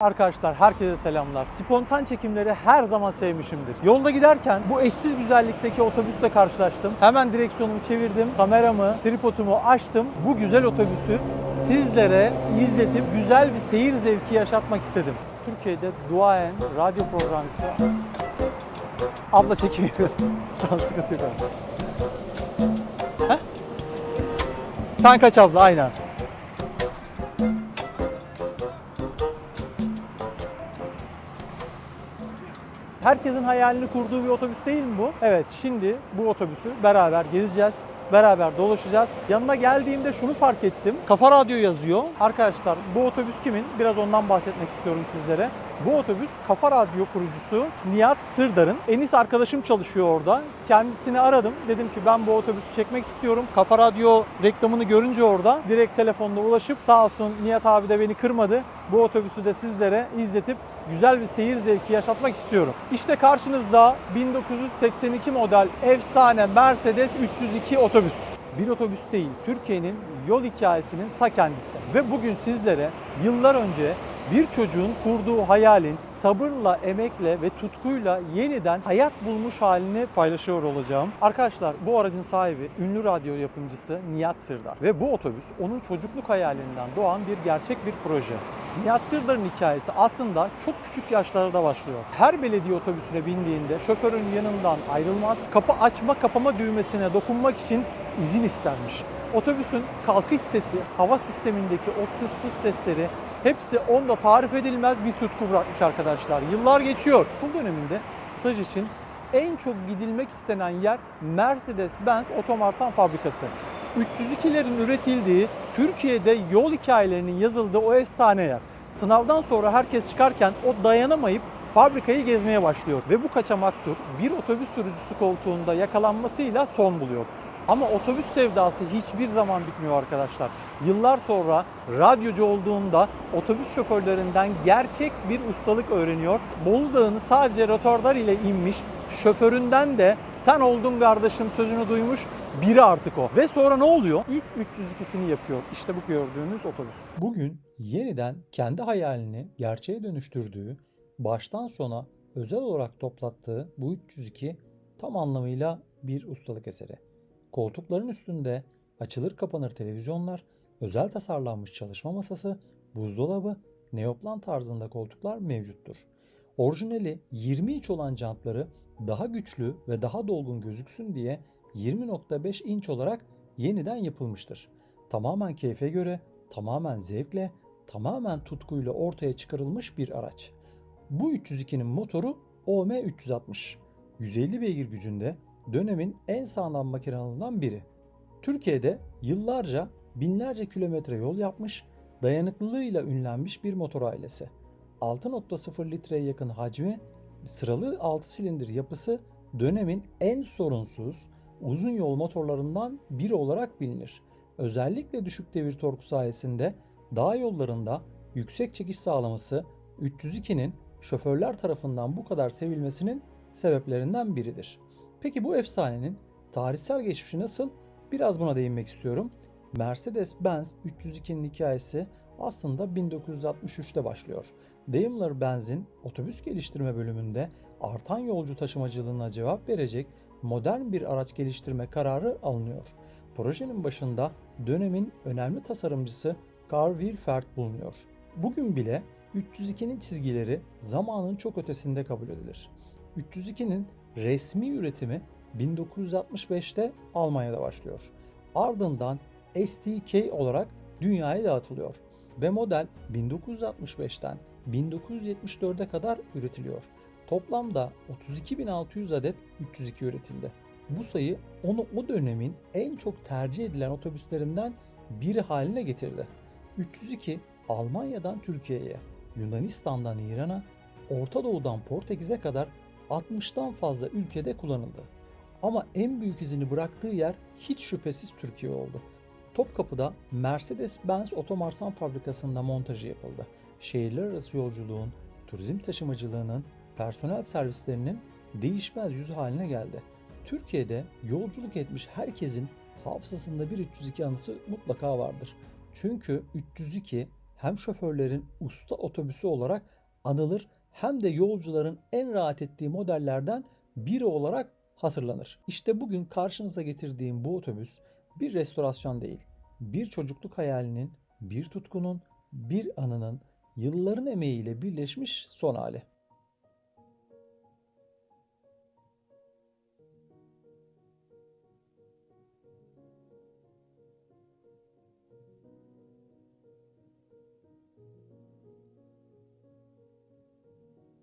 Arkadaşlar herkese selamlar. Spontan çekimleri her zaman sevmişimdir. Yolda giderken bu eşsiz güzellikteki otobüsle karşılaştım. Hemen direksiyonumu çevirdim, kameramı, tripodumu açtım. Bu güzel otobüsü sizlere izletip güzel bir seyir zevki yaşatmak istedim. Türkiye'de duayen radyo programcısı abla çekim yapıyor. Tamam sıkıntı yok? Sen kaç abla aynen. Herkesin hayalini kurduğu bir otobüs değil mi bu? Evet, şimdi bu otobüsü beraber gezeceğiz, beraber dolaşacağız. Yanına geldiğimde şunu fark ettim. Kafa Radyo yazıyor. Arkadaşlar bu otobüs kimin? Biraz ondan bahsetmek istiyorum sizlere. Bu otobüs Kafa Radyo kurucusu Nihat Sırdar'ın. Enis arkadaşım çalışıyor orada. Kendisini aradım. Dedim ki ben bu otobüsü çekmek istiyorum. Kafa Radyo reklamını görünce orada direkt telefonla ulaşıp sağ olsun Nihat abi de beni kırmadı. Bu otobüsü de sizlere izletip güzel bir seyir zevki yaşatmak istiyorum. İşte karşınızda 1982 model efsane Mercedes 302 otobüs. Bir otobüs değil, Türkiye'nin yol hikayesinin ta kendisi. Ve bugün sizlere yıllar önce bir çocuğun kurduğu hayalin sabırla, emekle ve tutkuyla yeniden hayat bulmuş halini paylaşıyor olacağım. Arkadaşlar bu aracın sahibi ünlü radyo yapımcısı Nihat Sırdar. Ve bu otobüs onun çocukluk hayalinden doğan bir gerçek bir proje. Nihat Sırdar'ın hikayesi aslında çok küçük yaşlarda başlıyor. Her belediye otobüsüne bindiğinde şoförün yanından ayrılmaz, kapı açma kapama düğmesine dokunmak için izin istenmiş. Otobüsün kalkış sesi, hava sistemindeki o tıs tıs sesleri hepsi onda tarif edilmez bir tutku bırakmış arkadaşlar. Yıllar geçiyor. Bu döneminde staj için en çok gidilmek istenen yer Mercedes-Benz Otomarsan Fabrikası. 302'lerin üretildiği, Türkiye'de yol hikayelerinin yazıldığı o efsane yer. Sınavdan sonra herkes çıkarken o dayanamayıp fabrikayı gezmeye başlıyor. Ve bu kaçamak tur bir otobüs sürücüsü koltuğunda yakalanmasıyla son buluyor. Ama otobüs sevdası hiçbir zaman bitmiyor arkadaşlar. Yıllar sonra radyocu olduğunda otobüs şoförlerinden gerçek bir ustalık öğreniyor. Bolu Dağı'nı sadece rotordar ile inmiş, şoföründen de sen oldun kardeşim sözünü duymuş biri artık o. Ve sonra ne oluyor? İlk 302'sini yapıyor. İşte bu gördüğünüz otobüs. Bugün yeniden kendi hayalini gerçeğe dönüştürdüğü, baştan sona özel olarak toplattığı bu 302 tam anlamıyla bir ustalık eseri. Koltukların üstünde açılır kapanır televizyonlar, özel tasarlanmış çalışma masası, buzdolabı, neoplan tarzında koltuklar mevcuttur. Orijinali 20 inç olan jantları daha güçlü ve daha dolgun gözüksün diye 20.5 inç olarak yeniden yapılmıştır. Tamamen keyfe göre, tamamen zevkle, tamamen tutkuyla ortaya çıkarılmış bir araç. Bu 302'nin motoru OM360. 150 beygir gücünde dönemin en sağlam makinelerinden biri. Türkiye'de yıllarca binlerce kilometre yol yapmış, dayanıklılığıyla ünlenmiş bir motor ailesi. 6.0 litreye yakın hacmi, sıralı 6 silindir yapısı dönemin en sorunsuz uzun yol motorlarından biri olarak bilinir. Özellikle düşük devir torku sayesinde dağ yollarında yüksek çekiş sağlaması 302'nin şoförler tarafından bu kadar sevilmesinin sebeplerinden biridir. Peki bu efsanenin tarihsel geçmişi nasıl? Biraz buna değinmek istiyorum. Mercedes-Benz 302'nin hikayesi aslında 1963'te başlıyor. Daimler-Benz'in otobüs geliştirme bölümünde artan yolcu taşımacılığına cevap verecek modern bir araç geliştirme kararı alınıyor. Projenin başında dönemin önemli tasarımcısı Carl Wilfert bulunuyor. Bugün bile 302'nin çizgileri zamanın çok ötesinde kabul edilir. 302'nin resmi üretimi 1965'te Almanya'da başlıyor. Ardından STK olarak dünyaya dağıtılıyor ve model 1965'ten 1974'e kadar üretiliyor. Toplamda 32.600 adet 302 üretildi. Bu sayı onu o dönemin en çok tercih edilen otobüslerinden biri haline getirdi. 302 Almanya'dan Türkiye'ye, Yunanistan'dan İran'a, Orta Doğu'dan Portekiz'e kadar 60'tan fazla ülkede kullanıldı. Ama en büyük izini bıraktığı yer hiç şüphesiz Türkiye oldu. Topkapı'da Mercedes-Benz Otomarsan fabrikasında montajı yapıldı. Şehirler arası yolculuğun, turizm taşımacılığının, personel servislerinin değişmez yüzü haline geldi. Türkiye'de yolculuk etmiş herkesin hafızasında bir 302 anısı mutlaka vardır. Çünkü 302 hem şoförlerin usta otobüsü olarak anılır hem de yolcuların en rahat ettiği modellerden biri olarak hatırlanır. İşte bugün karşınıza getirdiğim bu otobüs bir restorasyon değil, bir çocukluk hayalinin, bir tutkunun, bir anının yılların emeğiyle birleşmiş son hali.